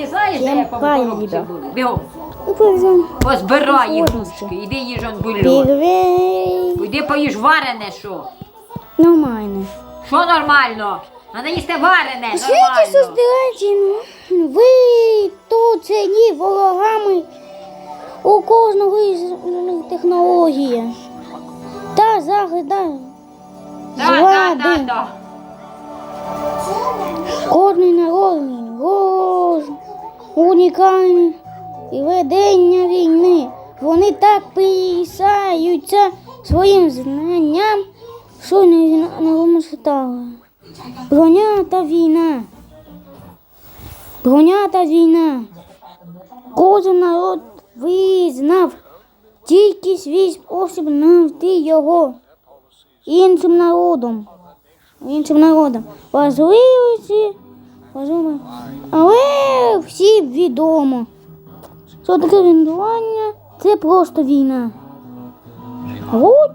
Ти знаєш, де я по Кемпай, коробці ребят. були? Бігом. Ну. Позбирай їх ручки. Іди їж он бульон. Первей. Іди поїж варене, що? Нормально. Що нормально? Надо їсти варене, Скільки нормально. создателів? Ви тут сидіть ворогами. У кожного із них технологія. Та зараз, да. Да, да, да, Злади. да. Кожний народ роз унікальний і ведення війни. Вони так писаються своїм знанням, що не, не стало. Броня та війна. Броня та війна. Кожен народ визнав тільки свій спосіб знайти його іншим народом іншим народам. Важливості, важливо. Але всім відомо, що таке віндування це просто війна. От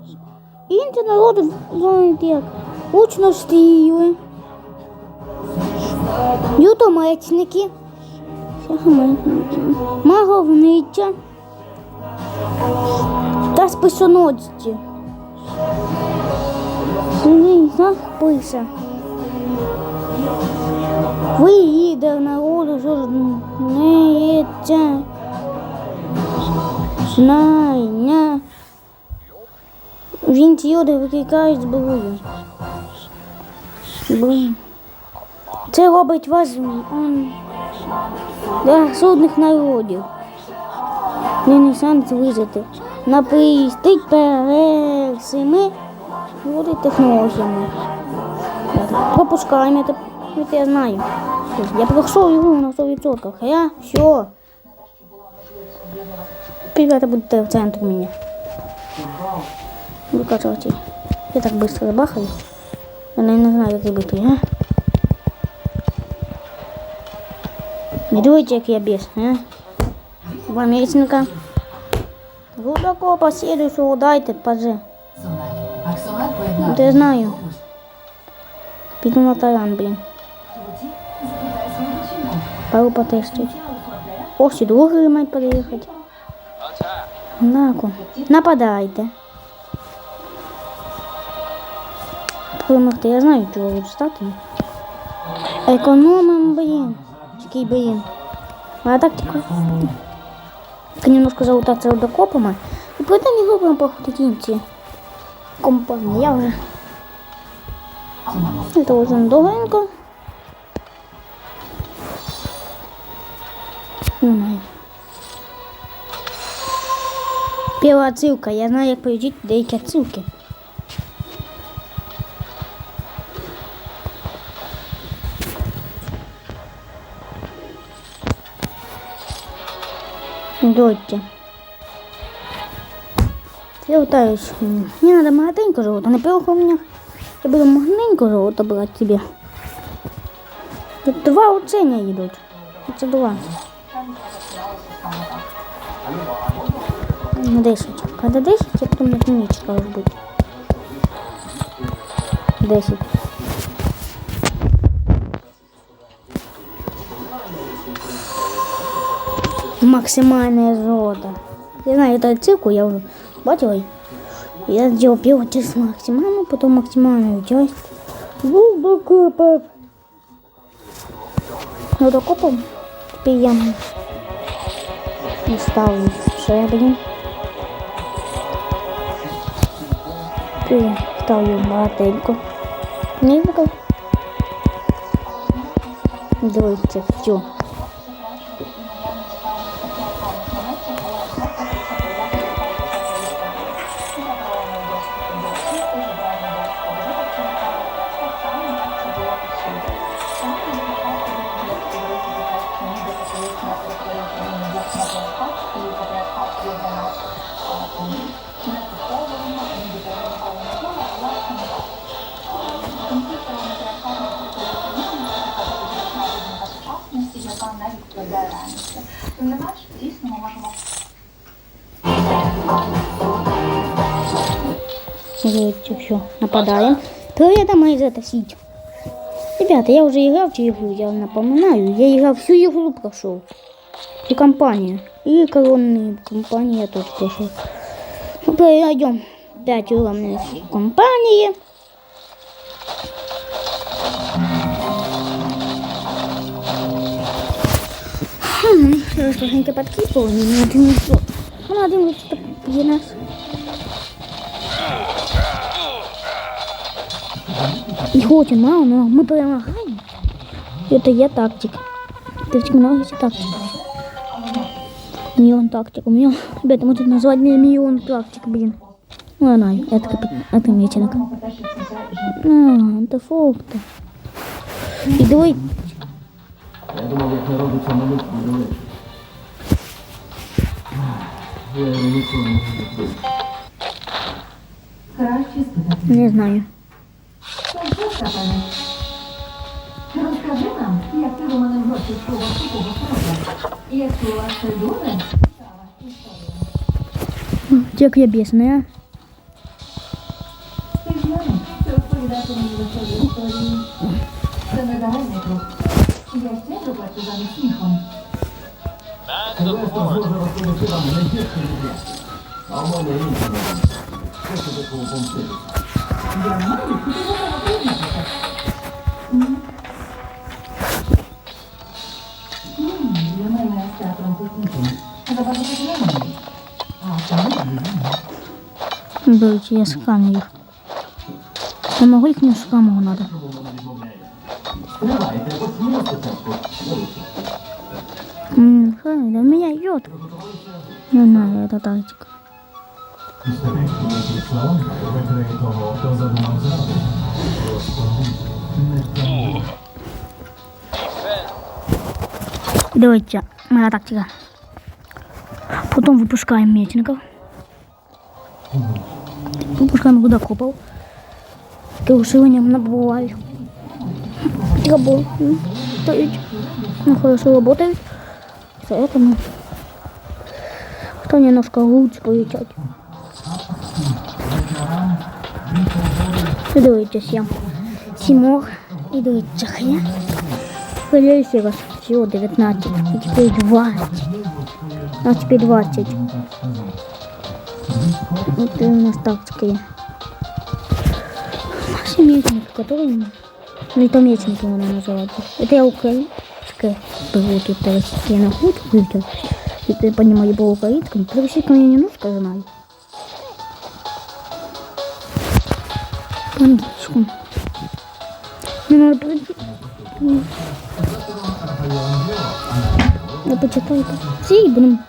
інші народи знають як учностіли, ютомечники, маговниця та списоносці. Пише. Ви лідер народу, що знаєте знання. Він ці люди викликають зброю. Зброю. Це робить вас м, для судних народів. Не не шанс вижити. Напистить перед всіми технологіями. Пропускаємо, это, это я знаю. Я прошел его на 100%. А я все. Ребята будут в центре меня. Выкачивать. Я так быстро бахаю. Я наверное, не знаю, как я быстрый, а? Не думайте, как я без, а? Вамесника. Глубоко по следующему дайте, пожи. Аксонат поєднав. Это я знаю. Піду на таран, блін. Пару потестить. Ось і другий мають переїхати. Наку. Нападайте. Я знаю, чого буду стати. Такий, блін. А так тільки. Тільки немножко залутатися водокопами. І потім не робимо по кінці. Компанія. Я вже. Это уже довгенько. Немає. Перша отсылка. Я знаю, як получить деякі отсылки. Дойте. Я лутаюсь. Мне надо магатенько золото. На первых уровнях я буду магненько золото брати тебе. Тут два оценя йдуть. Це два. На 10. Когда 10, я потом на единичка уже будет. 10. Максимальное золото. Я знаю, эту цифру я уже бачила. Я сделал первую часть максимальную, потом максимальную часть. Глубоко пап. Ну докопом. Теперь я не ставлю шеблі. Я ставлю багатенько. Не знаю. Дивіться, все. Дивіться, все, нападаємо. Передаємо і затасіть. Ребята, я уже играл в цю игру, я напоминаю. Я играл всю игру прошел. И компанию. И коронную компанию я тут прошел. Мы пройдем 5 уровней компании. Хм, Зараз легеньке подкіпування, не один відсот. Вона один відсот є нас. Их очень мало, но мы перемагаем. Это я тактик. Ты много есть тактик. Миллион тактик. У меня, ребята, мы тут назвать не миллион тактик, блин. Ну, она, это, капит... это меченок. А, это фрукты. И давай Я думав, як народу це малюк не Краще спитати. не знаю. Розкажи нам, як ти до мене гроші з того сухого срока. І якщо у вас це добре, цікава історія. Тек я бесная. Ти ж знаєш, що розповідати мені веселі історії. Це не загальний крок. Я ще доплачу за них сміхом. Розповісти. Що це такого помстити? Я маю куди вона приїхати. Для мене з театром технічним. Забагато времени. А тому Дайте, я скану их. Я могу их не скаму надо. 음, да, меня 이거 누나 얘도 это 지금. Дивіться, моя тактика. Потом выпускаем Потім випускаємо м'ячників. Випускаємо водокопов. Ти усиленням набувають. Работают. Ну хорошо работает? Поэтому кто немножко лучше получать. И дивитесь я. Тимур. І дивіться я. Хвилююся вас. Всього 19. І тепер 20. А теперь 20. Вот и у нас тактика. є. Наши мечники, которые... Ну, это мечники можно называть. Это я Украинская беру тут я на худ выйдет. И ты понимаю по украинскому. Превосиком я немножко знаю. По-английскому. Не надо пройти. Я почитаю. Все, и будем.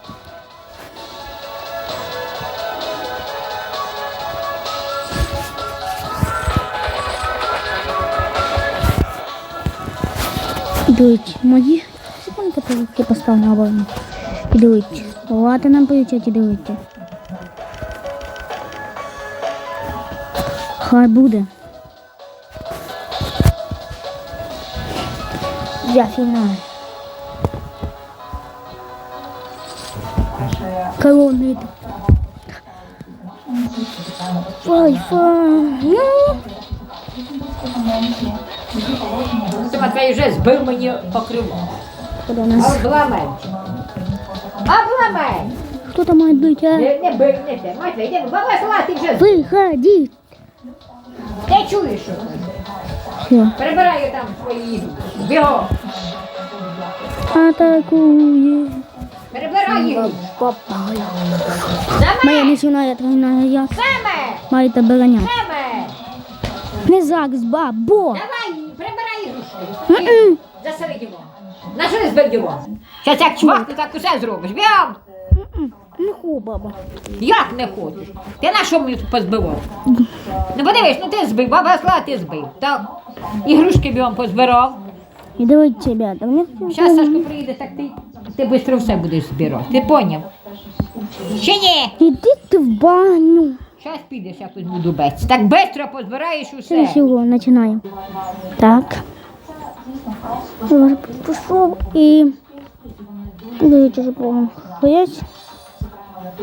Дивіться, мої секунди я поставив на оборону. І дивіться. Давайте нам получать і дивіться. Хай буде. Я фінал. Колонны. Wi-Fi. Ти Матвій вже збив мені покриво. Обламай. Обламай. Кто там має бути, а? Не, не бив, не те. Матвій, йди, баба села, ти вже Виходи. не чуєш, що. Все. Прибираю там свої. Бігом. Атакує. Перебирай їх. Попали. Саме! Моя тренування. Я Саме! маєте береня. Саме! Не зараз, бабо. Давай, прибирай ігрушки. М-м. Засади його. На що не його? Щас як чвак, ти так усе зробиш. Бігом! Не ху, баба. Як не хочеш? Ти на що мені позбивав? Ну подивись, ну ти збив, баба сла ти збив. Та ігрушки бігом позбирав. І дивіться, ребята, мені Зараз Сашко приїде, так ти, ти швидко все будеш збирати. Ти поняв? Чи ні? Іди ти в баню. Зараз підеш якось буду бець. Так швидко позбираєш усе. всього починаємо. Так. Я пішов і дивіться.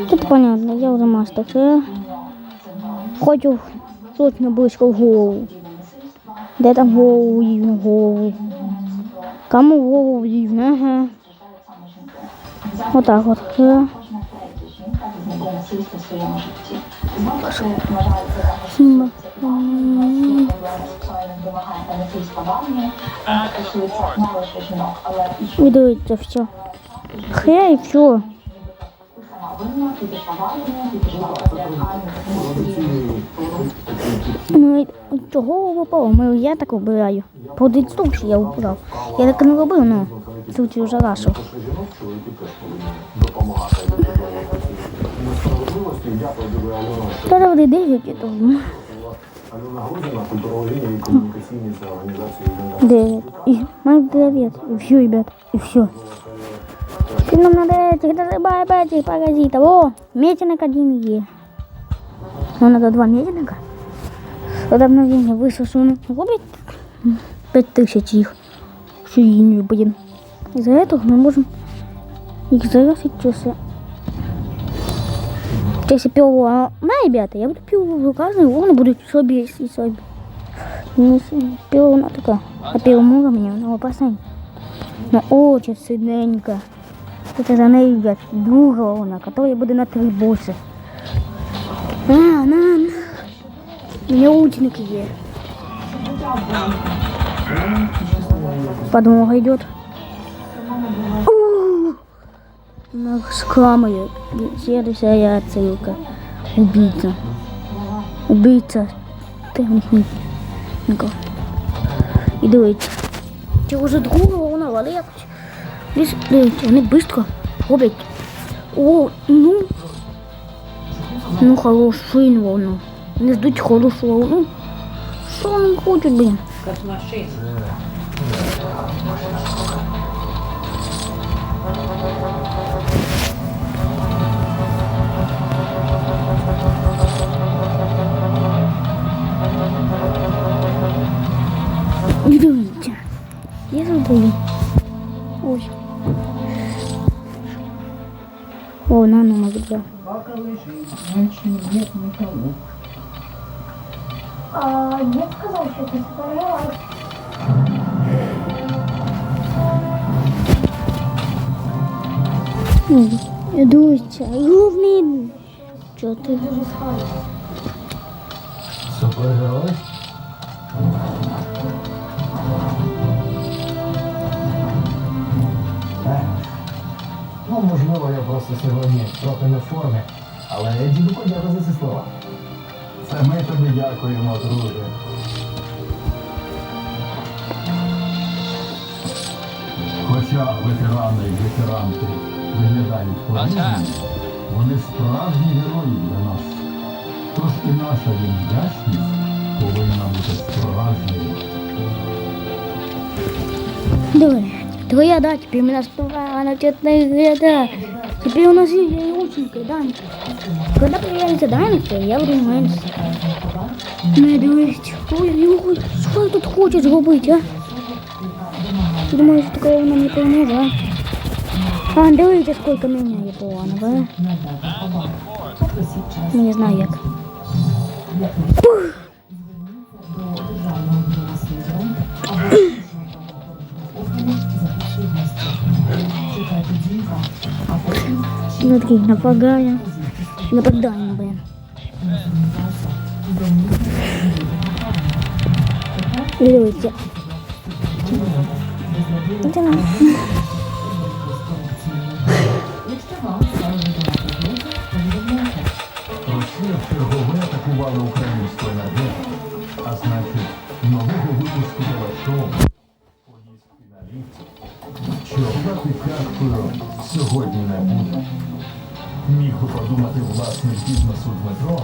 Тут понятно, я вже мастер. Я хочу точно близько в голову. Де там голову рівно голову? Кому голову рівно? Ага. Отак от. І дивіться, все. Хе, і все. Ми чого випало? Ми я так обираю. По інструкції я обирав. Я так не робив, ну інструкцію вже рашу. один одному. Несправедливості я подивив Альону, що Та завжди дивлять, то Альона Грозіна, культурологиня і комунікаційниця організації «Єдина». дев'ять. І маю дев'ять. І все, ребят, і все. Ти нам надо этих дозибай этих паразитов. О, метинок один є. Нам надо два метинка. Когда обновление высушено, робить пять тысяч их. Шириною, блин. Из-за этого мы можем их зарасить часы. Если пиво, а, на, ребята, я буду пиво выказывать, вон будут собі и собі. Не с- пиво вона така, а пиво много мне, вона опасна. Но очень сильненько. Это за нею, ребят, друга вона, которая буде на три боси. На, на, на. У меня ученик є. Подмога идет. Она с камою. Следующая отсылка. Убийца. Убийца. І дивіться. Чи вже друга вона, але якось. Десь, дивіться, вони швидко роблять. О, ну. Ну, хороший воно. Не ждуть хорошого. Ну, що вони хочуть, блін? Космашин. Я забуду. Ось. О, на номер два. А, нет, сказал, что ты справилась. Дивіться, головний. Чого ти? Супергерой? Ну, можливо, я просто сьогодні трохи не в формі, але діду подяку за ці слова. Це ми тобі дякуємо, друже. Хоча ветерани і ветеранки виглядають по-різному, вони справжні герої для нас. Тож і наша їм вдячність повинна бути справжньою. Диви, твоя, да, теперь у нас вторая начетная да. Теперь у нас есть ученька, Данька. Когда появится Данька, я буду меньше. Не дивись, ой, ой, що тут хочеш робити, а? Ти думаєш, що такого нам не поможе, а? А, дивіться, скільки мене є погано, а? Я не знаю як. Ну, такий нападає. Нападає, блин. І Дивіться. Це нам. Росія вчергове атакувала українську енергетику, а значить, нового випуску телешоу «Поїздки на ліфті» чергувати карткою сьогодні не буде. Міг би подумати власник бізнесу Дмитро,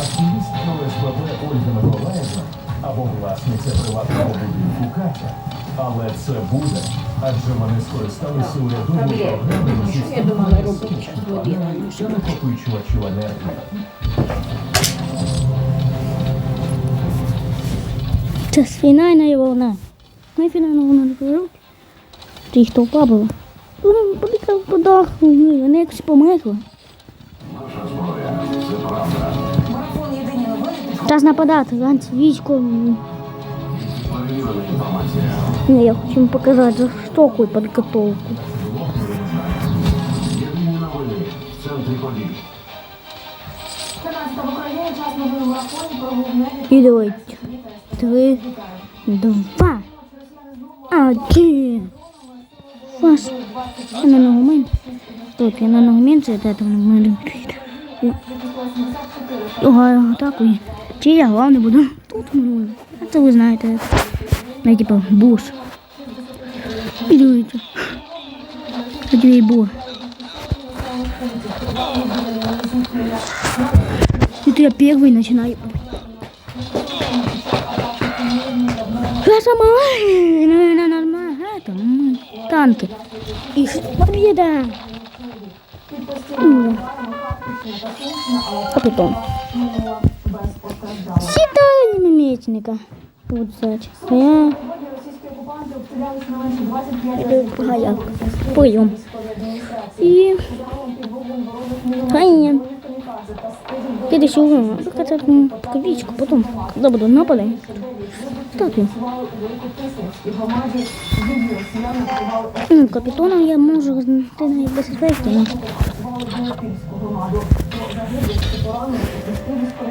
активістка ОСББ Ольга Миколаївна або власниця приватного будинку Катя. Але це буде, адже вони скористалися урядовою програмою встановлення час та накопичувачів енергії. Це фінальна волна. Ну і фінальна волна не повернуть. Ти їх толпа була. Ну, побігав по даху, ну, вони якось померли. Час нападати, ранці військо. Не, я хочу їм показати жорстоку підготовку. Єдині новини в центрі подій. 13 в Україні час новин марафоні пробув медик. І давайте. Три, два, один. Клас. Я на ногу Стоп, я на ногу це это там мене. Ого, так і. Чи я головне буду? Тут минуло. А це ви знаєте. Типа, бус. Дивіться. Тоді і був. Тут я первый начинаю. Я сама. Ну, нормально. А это мы танки. И ш- победа. М. Капитан. Сідай мімечника. Вот зайчик. Я Російські окупанти обстріляли щонайменше 25 иду по гаях. Поем. И... Хай Пересел. Хотя копеечку потом, когда буду нападать. Ну, капітона я можу знайти на безпеки.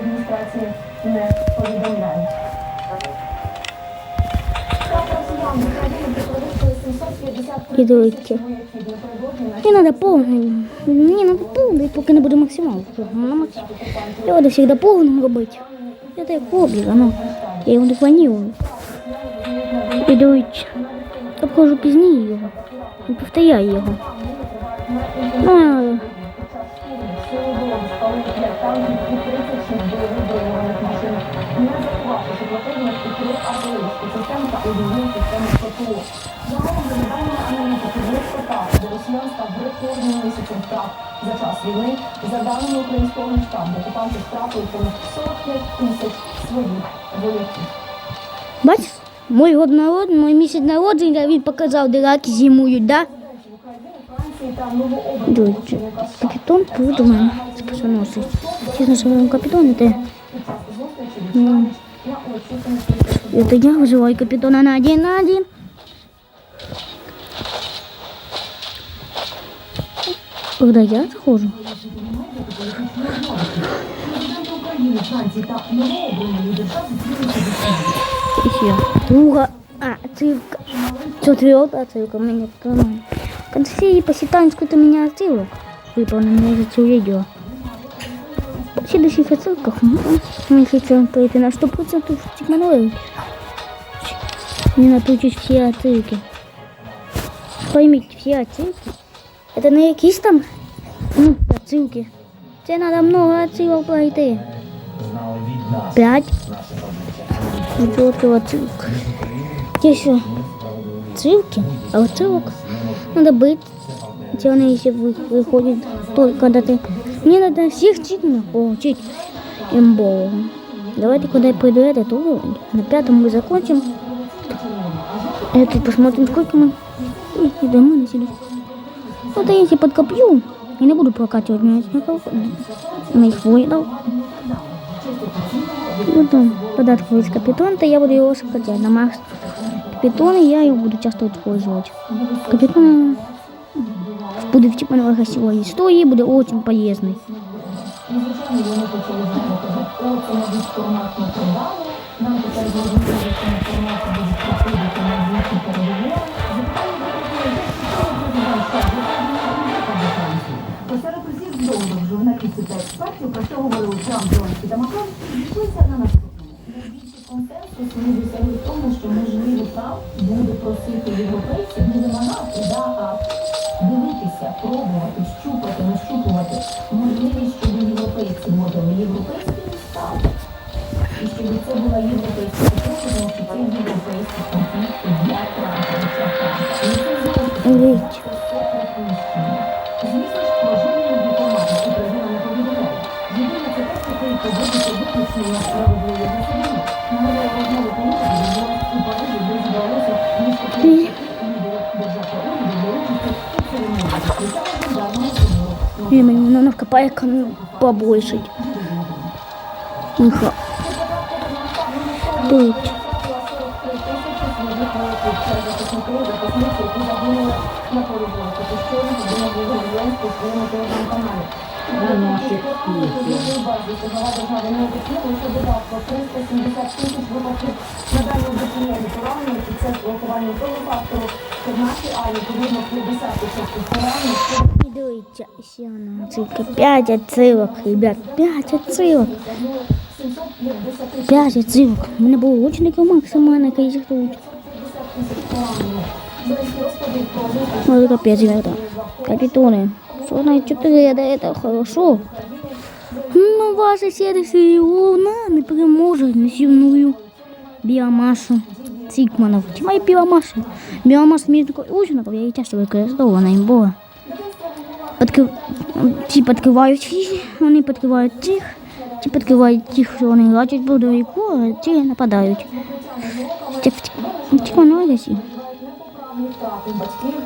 адміністрації не повідомляють. Так, росіян в Україні використали 750 І дивіться. Мені треба повний. Мені треба повний, поки не буде максимал. Я буду завжди повним робити. Я так хобі, ну. Я його не планую. І дивіться. Обходжу пізніше його. Повторяю його. Ну, а війни. За даними українського штабу, окупанти втратили понад 45 тисяч своїх вояків. бачиш, мой год народ, мой місяць народження, він показав, де раки зимують, да? Франції та новообраного Дивіться. Капітон поведу мене. Спасоносець. Чесно, що він капітон, це... Ну, это я вызываю капитана на один на один. Когда я захожу. Все. Друга. А, цирка. Четвертая цирка. У меня канал. В конце по ситанскую-то меня цирк. Выполненный за все видео. В следующих отсылках мы хотим пойти на 100% Тикмановой. Не напутать все отсылки. Поймите, все отсылки. Это не якісь там ну, отсылки. Це надо много отсылок пройти. Пять. Четвертый отсылок. Те все отсылки, а отсылок надо быть. Те они еще вы- выходят только когда ты... Мне надо всех читно получить имбового. Давайте, когда я пойду этот уровень, на пятом мы закончим. Это посмотрим, сколько мы... И домой Вот я если подкоплю, я не буду прокачивать мясников, моих воинов. Потом податковый капитон, то я буду его скачать на макс. Капитона я его буду часто использовать. Капитон в типа новой гостевой истории, будет очень полезный. Посеред та експертів, про що говорили Трамп, Зеленський та Макрон, зійшлися на наступному. Найбільший консенсус вони досягли в тому, що можливо Трамп буде просити європейців не вимагати, да, а дивитися, пробувати, щупати, нащупувати можливість, щоб європейці модели європейські стали. І щоб це була європейська допомога, що це європейський и мне надо в копайкам побольше. Нихо. Дивіться. На наших пісень. І дивіться, ще вона цифра 5 отсилок, ребят, 5 отсилок. 5 отсилок. У мене було учників максимальна кількість учнів. Ну, это капец, ребята. Капитоны. 44 это, это хорошо. Ну, ваша сервіси вона не переможе несівную біомасу Сігманов. Чи має біомаса? Біомаса мені такої учеників, я її часто використовувала, вона їм була. Подкрив... Ті підкривають її, вони підкривають тих, ті підкривають тих, що вони лачать будовику, а ті нападають. Ті, воно агресів. втрати батьків.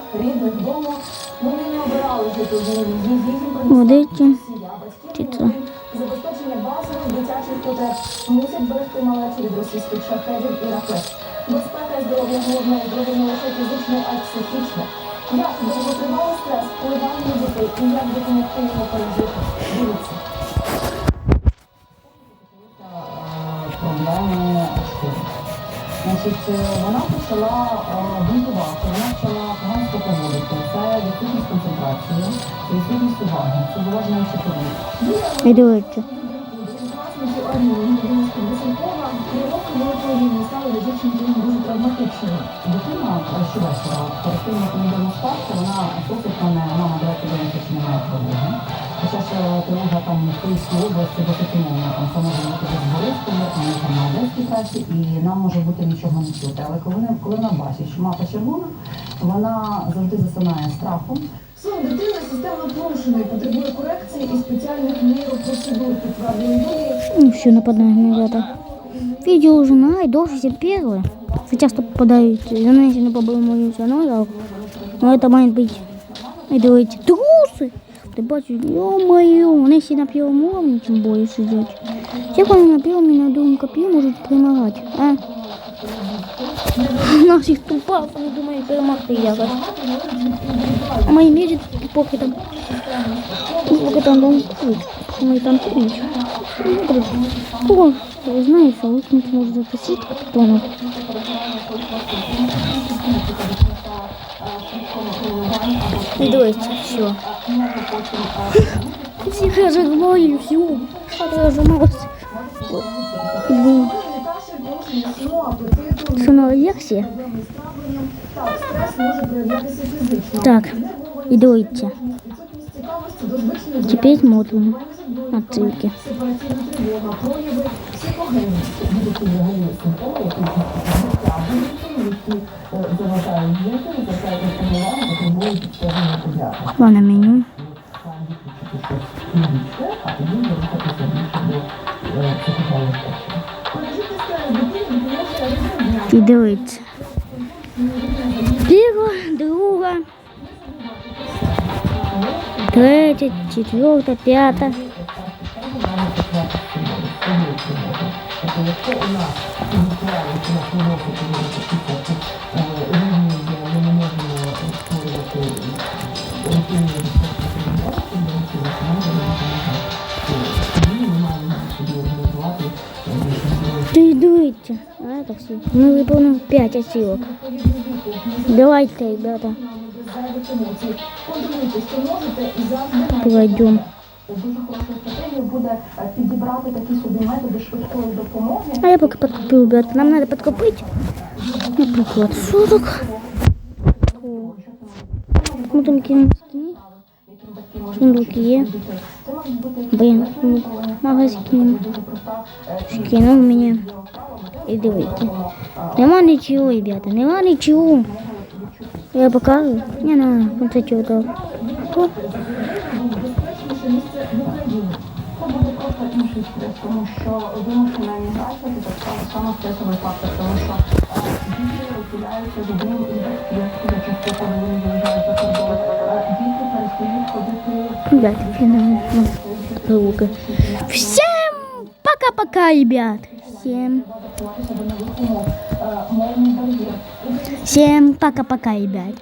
Вони не обирали жити в ній. Їх Водиці. сім'я, батьки. Ті це. Забезпечення базових дитячих потреб мусять берегти малечі від російських шахедів і ракет. Безпека здоров'я і не лише фізичне, а й психічне. Як довготривалий стрес впливає на дітей і як допомогти йому пережити? Дивіться. проблеми. Значить, е, вона почала е, бунтувати, вона почала погано поводити. Це відсутність концентрації, це відсутність уваги, це залежно від дивіться. Власниці Армії роки великої війни стали фізичним діям дуже травматичними. Дитина е, щовечора, перед тим, як ми йдемо вона просить мене, мама, давайте подивимося, чи. Хоча ж тривога там в Київській області досить там це може бути Бориспілі, а ми там на Одеській трасі, і нам може бути нічого не чути. Але коли, коли вона бачить, що мапа червона, вона завжди засинає страхом, Сон дитини системно порушений, потребує корекції і спеціальних нейропроцедур, підтвердили Юлії. Ну, все, нападаем, ребята. Видео жена и дождь все первые. Сейчас тут попадают. Жена если не побыл мою жену, жалко. Но это может быть. И давайте. Трусы! Ты бачишь, ё-моё, вони ще на первом уровне, тем более сидят. Як вони на первом і на другом копье можуть перемагати, а? Нас їх тупа, вони думають перемогти якось. А мої мірі поки там. Поки там танкують. Мої танкують. О, ви знаєте, лучник може записати капітону. І дивіться, все. Всіх розігною, все. Що розжималося? Блін. З травленням. Так, і цікавості Теперь діяльності, отсылки. сепаративна тривога, дивіться. Перша, друга, третя, четверта, п'ята. Якщо у нас А так все. Ми виповнили 5 осілок. Давайте, ребята, зайвих емоцій. Контролюйте, що можете і завжди пройдем. Дуже хорошою стратегією буде е, підібрати такі собі методи швидкої допомоги. А я поки подкупив, ребята. Нам треба подкупити. Наприклад, сорок. Ну там якісь сундуки є. Це можуть бути Блін, ну, магазин. дуже проста е, Скинув мені. І дивіться. Нема нічого, ребята, нема нічого. Я покажу. Не надо, вот эти вот. То. безпечніше місце в Україні. Це буде просто інший стрес, тому що вимушена еміграція це так само саме стресовий фактор, тому що е, діти розділяються з одним із батьків, дуже часто, коли вони виїжджають за кордон. Е, Діти перестають ходити Ребята, финал. Рука. Всем пока-пока, ребят. Всем Е. Всем пока-пока, ребят.